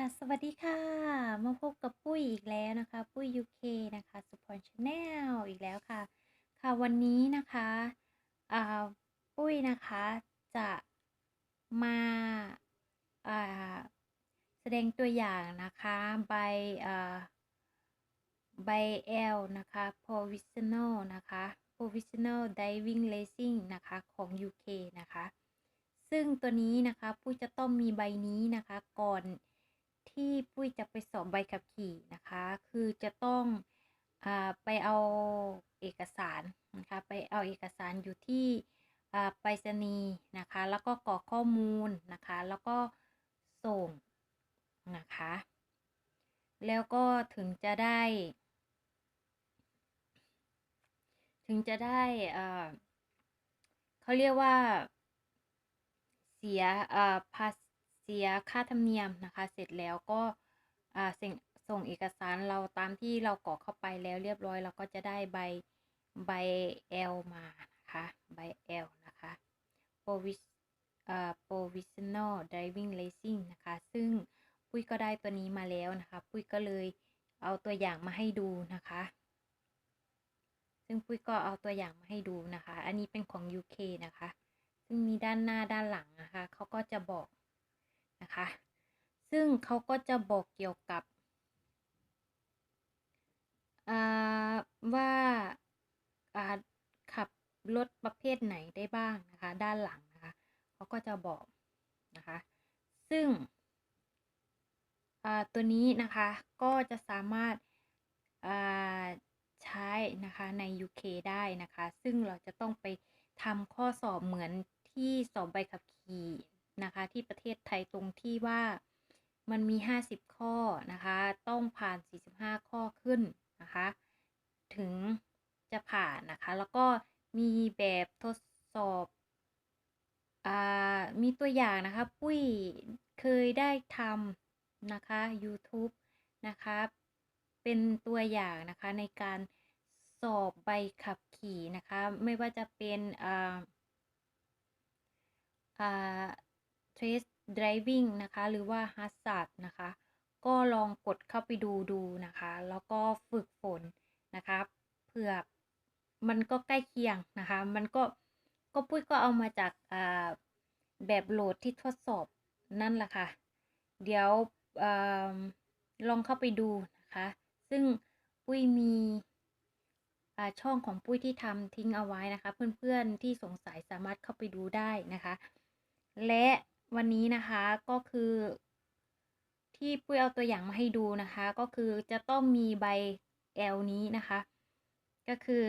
ค่ะสวัสดีค่ะ มาพบกับปุ้ยอีกแล้วนะคะ ปุ้ย UK นะคะสุพรชาแนลอีกแล้วค่ะ ค่ะวันนี้นะคะอ่าปุ้ยนะคะจะมาอ่าแสดงตัวอย่างนะคะใบอ่าใบ L นะคะ provisional นะคะ provisional diving racing นะคะของ UK นะคะ ซึ่งตัวนี้นะคะปุ้ยจะต้องมีใบนี้นะคะก่อน ที่ปุ้ยจะไปสอบใบขับขี่นะคะ คือจะต้องอาไปเอาเอกสารนะคะ ไปเอาเอกสารอยู่ที่อ่าไปรษณีย์นะคะ แล้วก็กรอกข้อมูลนะคะ แล้วก็ส่งนะคะ แล้วก็ถึงจะได้ ถึงจะได้เอ่อเขาเรียกว่าเสียอ่อภาษเสียค่าธรรมเนียมนะคะ เสร็จแล้วก็ส่งส่งเอกสารเราตามที่เรากรอกเข้าไปแล้วเรียบร้อยเราก็จะได้ใบใบ L มานะคะใบ L นะคะ provis provisional driving license นะคะ ซึ่งปุ้ยก็ได้ตัวนี้มาแล้วนะคะ ปุ้ยก็เลยเอาตัวอย่างมาให้ดูนะคะ ซึ่งปุ้ยก็เอาตัวอย่างมาให้ดูนะคะ อันนี้เป็นของ UK นะคะ ซึ่งมีด้านหน้าด้านหลังนะคะเขาก็จะบอก นะคะ ซึ่งเขาก็จะบอกเกี่ยวกับว่าขับรถประเภทไหนได้บ้างนะคะ ด้านหลังนะคะเขาก็จะบอกนะคะ ซึ่งตัวนี้นะคะก็จะสามารถใช้นะคะใน UK ได้นะคะ ซึ่งเราจะต้องไปทำข้อสอบเหมือนที่สอบใบขับขี่ นะคะ ที่ประเทศไทยตรงที่ว่ามันมี 50 ข้อนะคะ ต้องผ่าน 45 ข้อขึ้นนะคะ ถึงจะผ่านนะคะ แล้วก็มีแบบทดสอบอมีตัวอย่างนะคะปุ้ยเคยได้ทำนะคะ YouTube นะคะเป็นตัวอย่างนะคะในการสอบใบขับขี่นะคะ ไม่ว่าจะเป็นอ่าอ่า trace driving นะคะ หรือว่า hazard นะคะ ก็ลองกดเข้าไปดูดูนะคะ แล้วก็ฝึกฝนนะคะเผื่อมันก็ใกล้เคียงนะคะ มันก็ก็ปุ้ยก็เอามาจากแบบโหลดที่ทดสอบนั่นแหละค่ะ เดี๋ยวอลองเข้าไปดูนะคะ ซึ่งปุ้ยมีช่องของปุ้ยที่ทำทิ้งเอาไว้นะคะ เพื่อนๆที่สงสัยสามารถเข้าไปดูได้นะคะ และ วันนี้นะคะก็คือ ที่ปุ้ยเอาตัวอย่างมาให้ดูนะคะ ก็คือจะต้องมีใบ L นี้นะคะ ก็คือ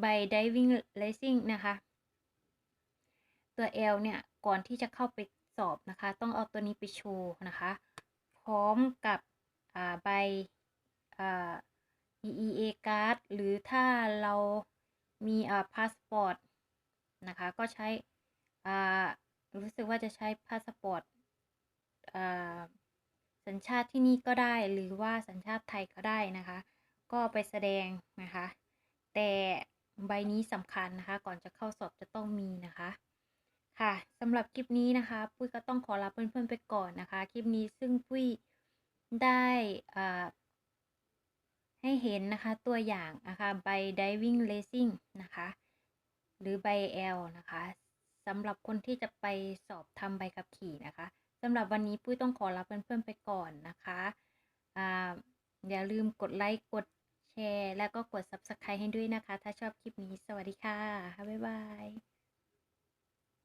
ใบ diving racing นะคะ ตัว L เนี่ยก่อนที่จะเข้าไปสอบนะคะ ต้องเอาตัวนี้ไปโชว์นะคะ พร้อมกับใบ EEA card หรือถ้าเรามีพาสปอร์ตนะคะ ก็ใช้ รู้สึกว่าจะใช้พาสปอร์ตสัญชาติที่นี่ก็ได้หรือว่าสัญชาติไทยก็ได้นะคะ ก็ไปแสดงนะคะ แต่ใบนี้สำคัญนะคะ ก่อนจะเข้าสอบจะต้องมีนะคะ ค่ะสำหรับคลิปนี้นะคะ ปุ้ยก็ต้องขอลาเพื่อนๆไปก่อนนะคะ คลิปนี้ซึ่งปุ้ยได้ให้เห็นนะคะตัวอย่างนะคะใบ diving racing นะคะ หรือใบ L นะคะ สำหรับคนที่จะไปสอบทำใบขับขี่นะคะสำหรับวันนี้ปุ้ยต้องขอลาเพื่อนๆไปก่อนนะคะอ่าอย่าลืมกดไลค์กดแชร์ แล้วก็กด Subscribe ให้ด้วยนะคะ ถ้าชอบคลิปนี้ สวัสดีค่ะ บ๊ายบาย